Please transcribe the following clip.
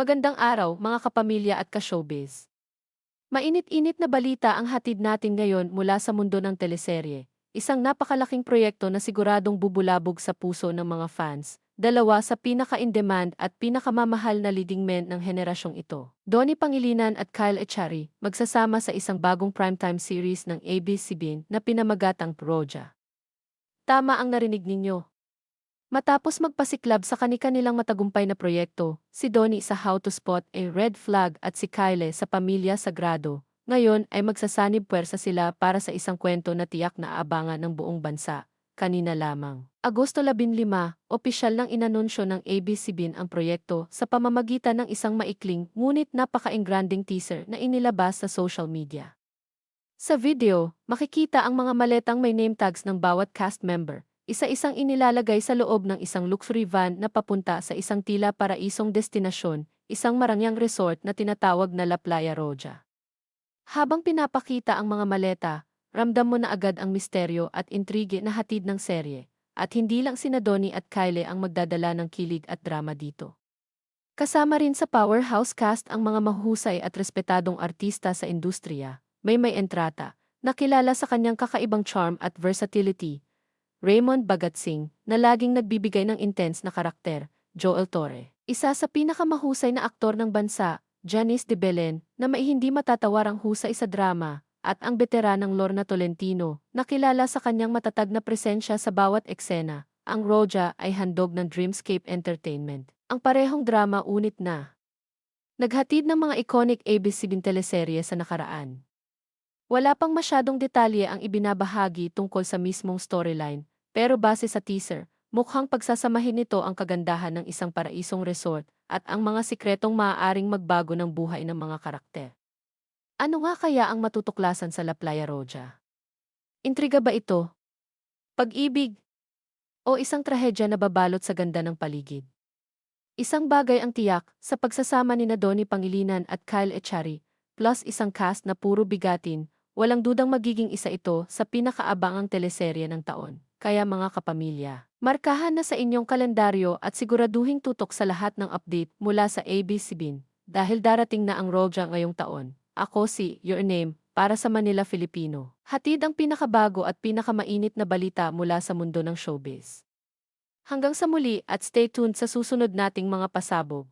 Magandang araw mga kapamilya at ka-showbiz. Mainit-init na balita ang hatid natin ngayon mula sa mundo ng teleserye. Isang napakalaking proyekto na siguradong bubulabog sa puso ng mga fans. Dalawa sa pinaka-in-demand at pinakamamahal na leading men ng henerasyong ito. Donnie Pangilinan at Kyle Echari magsasama sa isang bagong primetime series ng ABS-CBN na pinamagatang Roja. Tama ang narinig ninyo. Matapos magpasiklab sa kani-kanilang matagumpay na proyekto, si Donnie sa How to Spot a Red Flag at si Kyle sa Pamilya Sagrado, ngayon ay magsasanib puwersa sila para sa isang kwento na tiyak na aabangan ng buong bansa, kanina lamang. Agosto 15, opisyal nang inanunsyo ng ABS-CBN ang proyekto sa pamamagitan ng isang maikling ngunit napaka-engranding teaser na inilabas sa social media. Sa video, makikita ang mga maletang may name tags ng bawat cast member, isa-isang inilalagay sa loob ng isang luxury van na papunta sa isang tila paraisong destinasyon, isang marangyang resort na tinatawag na La Playa Roja. Habang pinapakita ang mga maleta, ramdam mo na agad ang misteryo at intrige na hatid ng serye, at hindi lang sina Donnie at Kyle ang magdadala ng kilig at drama dito. Kasama rin sa powerhouse cast ang mga mahusay at respetadong artista sa industriya, may may entrata, nakilala sa kanyang kakaibang charm at versatility, Raymond Bagatsing, na laging nagbibigay ng intense na karakter, Joel Torre. Isa sa pinakamahusay na aktor ng bansa, Janice de Belen, na may hindi matatawarang husay sa drama, at ang veteranang Lorna Tolentino, na kilala sa kanyang matatag na presensya sa bawat eksena. Ang Roja ay handog ng Dreamscape Entertainment. Ang parehong drama unit na. Naghatid ng mga iconic ABC-bin teleserye sa nakaraan. Wala pang masyadong detalye ang ibinabahagi tungkol sa mismong storyline, pero base sa teaser, mukhang pagsasamahin nito ang kagandahan ng isang paraisong resort at ang mga sikretong maaaring magbago ng buhay ng mga karakter. Ano nga kaya ang matutuklasan sa La Playa Roja? Intriga ba ito? Pag-ibig? O isang trahedya na babalot sa ganda ng paligid? Isang bagay ang tiyak sa pagsasama ni Donnie Pangilinan at Kyle Echari, plus isang cast na puro bigatin, walang dudang magiging isa ito sa pinakaabangang teleserye ng taon. Kaya mga kapamilya, markahan na sa inyong kalendaryo at siguraduhing tutok sa lahat ng update mula sa ABCBIN dahil darating na ang Roja ngayong taon. Ako si Your Name para sa Manila Filipino. Hatid ang pinakabago at pinakamainit na balita mula sa mundo ng showbiz. Hanggang sa muli at stay tuned sa susunod nating mga pasabog.